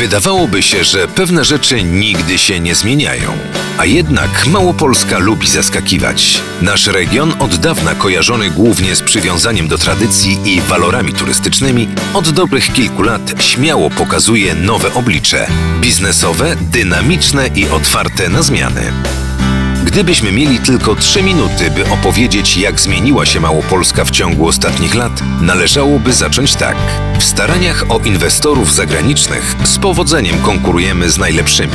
Wydawałoby się, że pewne rzeczy nigdy się nie zmieniają. A jednak Małopolska lubi zaskakiwać. Nasz region, od dawna kojarzony głównie z przywiązaniem do tradycji i walorami turystycznymi, od dobrych kilku lat śmiało pokazuje nowe oblicze. Biznesowe, dynamiczne i otwarte na zmiany. Gdybyśmy mieli tylko trzy minuty, by opowiedzieć, jak zmieniła się Małopolska w ciągu ostatnich lat, należałoby zacząć tak. W staraniach o inwestorów zagranicznych z powodzeniem konkurujemy z najlepszymi.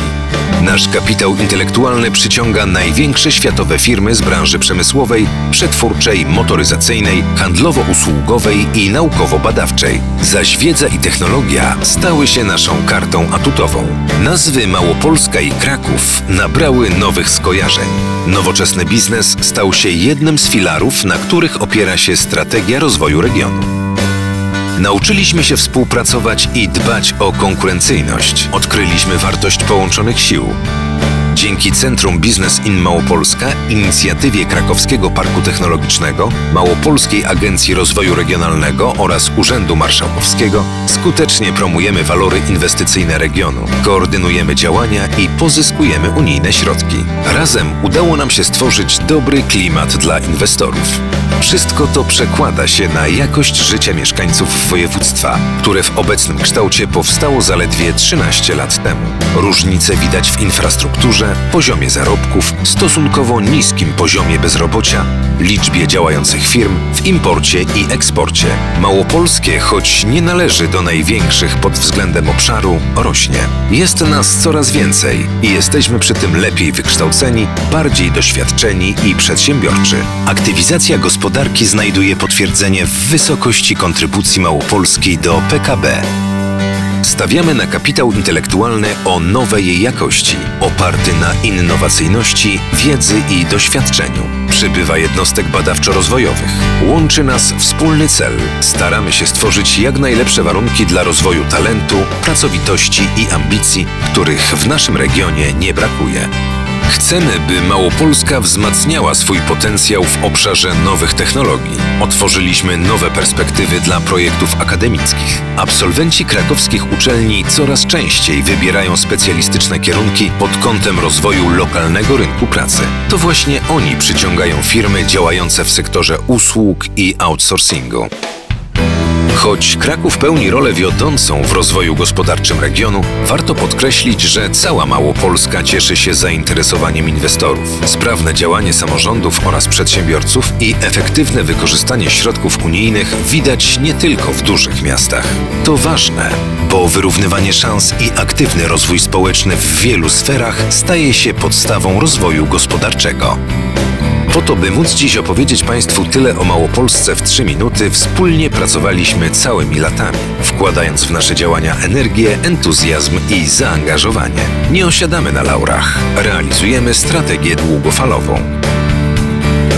Nasz kapitał intelektualny przyciąga największe światowe firmy z branży przemysłowej, przetwórczej, motoryzacyjnej, handlowo-usługowej i naukowo-badawczej. Zaś wiedza i technologia stały się naszą kartą atutową. Nazwy Małopolska i Kraków nabrały nowych skojarzeń. Nowoczesny biznes stał się jednym z filarów, na których opiera się strategia rozwoju regionu. Nauczyliśmy się współpracować i dbać o konkurencyjność. Odkryliśmy wartość połączonych sił. Dzięki Centrum Biznes in Małopolska, inicjatywie Krakowskiego Parku Technologicznego, Małopolskiej Agencji Rozwoju Regionalnego oraz Urzędu Marszałkowskiego skutecznie promujemy walory inwestycyjne regionu, koordynujemy działania i pozyskujemy unijne środki. Razem udało nam się stworzyć dobry klimat dla inwestorów. Wszystko to przekłada się na jakość życia mieszkańców województwa, które w obecnym kształcie powstało zaledwie 13 lat temu. Różnice widać w infrastrukturze, poziomie zarobków, stosunkowo niskim poziomie bezrobocia, liczbie działających firm, w imporcie i eksporcie. Małopolskie, choć nie należy do największych pod względem obszaru, rośnie. Jest nas coraz więcej i jesteśmy przy tym lepiej wykształceni, bardziej doświadczeni i przedsiębiorczy. Aktywizacja gospodarki znajduje potwierdzenie w wysokości kontrybucji Małopolskiej do PKB. Stawiamy na kapitał intelektualny o nowej jakości, oparty na innowacyjności, wiedzy i doświadczeniu. Przybywa jednostek badawczo-rozwojowych. Łączy nas wspólny cel. Staramy się stworzyć jak najlepsze warunki dla rozwoju talentu, pracowitości i ambicji, których w naszym regionie nie brakuje. Chcemy, by Małopolska wzmacniała swój potencjał w obszarze nowych technologii. Otworzyliśmy nowe perspektywy dla projektów akademickich. Absolwenci krakowskich uczelni coraz częściej wybierają specjalistyczne kierunki pod kątem rozwoju lokalnego rynku pracy. To właśnie oni przyciągają firmy działające w sektorze usług i outsourcingu. Choć Kraków pełni rolę wiodącą w rozwoju gospodarczym regionu, warto podkreślić, że cała Małopolska cieszy się zainteresowaniem inwestorów. Sprawne działanie samorządów oraz przedsiębiorców i efektywne wykorzystanie środków unijnych widać nie tylko w dużych miastach. To ważne, bo wyrównywanie szans i aktywny rozwój społeczny w wielu sferach staje się podstawą rozwoju gospodarczego. Po to, by móc dziś opowiedzieć Państwu tyle o Małopolsce w 3 minuty, wspólnie pracowaliśmy całymi latami, wkładając w nasze działania energię, entuzjazm i zaangażowanie. Nie osiadamy na laurach, realizujemy strategię długofalową.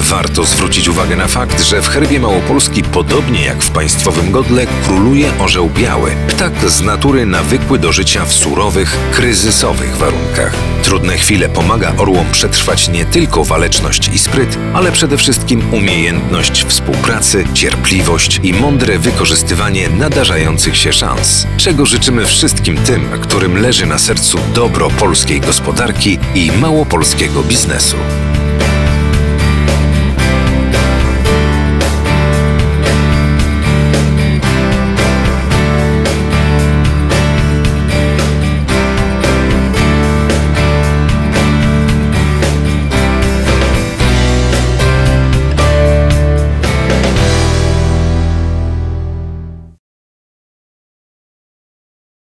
Warto zwrócić uwagę na fakt, że w herbie Małopolski, podobnie jak w państwowym godle, króluje orzeł biały, ptak z natury nawykły do życia w surowych, kryzysowych warunkach. Trudne chwile pomaga orłom przetrwać nie tylko waleczność i spryt, ale przede wszystkim umiejętność współpracy, cierpliwość i mądre wykorzystywanie nadarzających się szans, czego życzymy wszystkim tym, którym leży na sercu dobro polskiej gospodarki i małopolskiego biznesu.